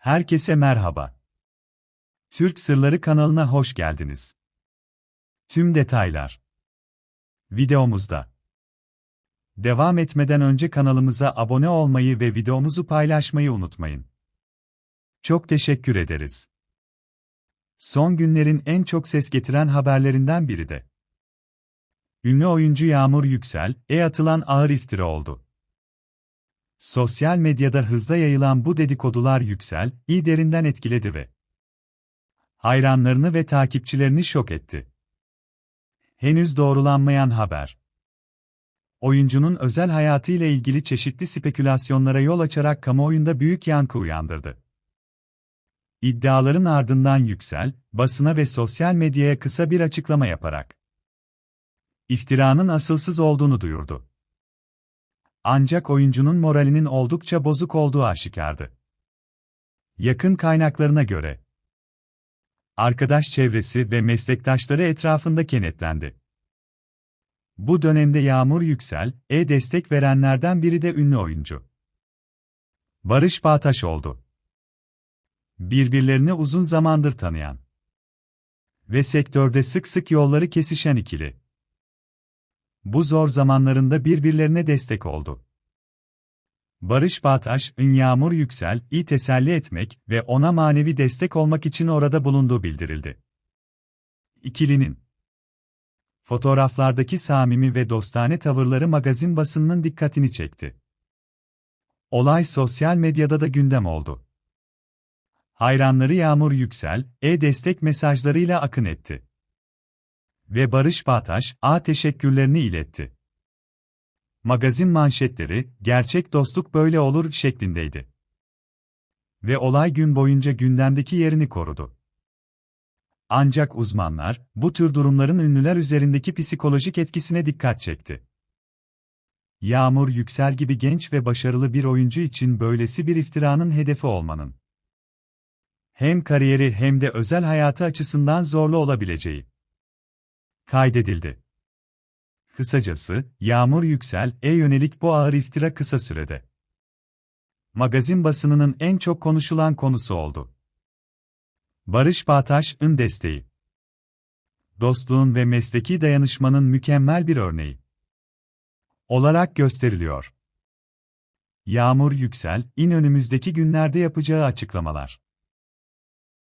Herkese merhaba. Türk Sırları kanalına hoş geldiniz. Tüm detaylar videomuzda. Devam etmeden önce kanalımıza abone olmayı ve videomuzu paylaşmayı unutmayın. Çok teşekkür ederiz. Son günlerin en çok ses getiren haberlerinden biri de. Ünlü oyuncu Yağmur Yüksel, e atılan ağır iftira oldu. Sosyal medyada hızla yayılan bu dedikodular Yüksel, iyi derinden etkiledi ve hayranlarını ve takipçilerini şok etti. Henüz doğrulanmayan haber. Oyuncunun özel hayatıyla ilgili çeşitli spekülasyonlara yol açarak kamuoyunda büyük yankı uyandırdı. İddiaların ardından Yüksel, basına ve sosyal medyaya kısa bir açıklama yaparak iftiranın asılsız olduğunu duyurdu. Ancak oyuncunun moralinin oldukça bozuk olduğu aşikardı. Yakın kaynaklarına göre, arkadaş çevresi ve meslektaşları etrafında kenetlendi. Bu dönemde Yağmur Yüksel, e-destek verenlerden biri de ünlü oyuncu. Barış Bağtaş oldu. Birbirlerini uzun zamandır tanıyan ve sektörde sık sık yolları kesişen ikili. Bu zor zamanlarında birbirlerine destek oldu. Barış Bağtaş, Ün Yağmur Yüksel, iyi teselli etmek ve ona manevi destek olmak için orada bulunduğu bildirildi. İkilinin fotoğraflardaki samimi ve dostane tavırları magazin basınının dikkatini çekti. Olay sosyal medyada da gündem oldu. Hayranları Yağmur Yüksel, e-destek mesajlarıyla akın etti ve Barış Bağtaş, A teşekkürlerini iletti. Magazin manşetleri, gerçek dostluk böyle olur şeklindeydi. Ve olay gün boyunca gündemdeki yerini korudu. Ancak uzmanlar, bu tür durumların ünlüler üzerindeki psikolojik etkisine dikkat çekti. Yağmur Yüksel gibi genç ve başarılı bir oyuncu için böylesi bir iftiranın hedefi olmanın hem kariyeri hem de özel hayatı açısından zorlu olabileceği kaydedildi. Kısacası, Yağmur Yüksel, e yönelik bu ağır iftira kısa sürede. Magazin basınının en çok konuşulan konusu oldu. Barış Bağtaş'ın desteği. Dostluğun ve mesleki dayanışmanın mükemmel bir örneği olarak gösteriliyor. Yağmur Yüksel, in önümüzdeki günlerde yapacağı açıklamalar.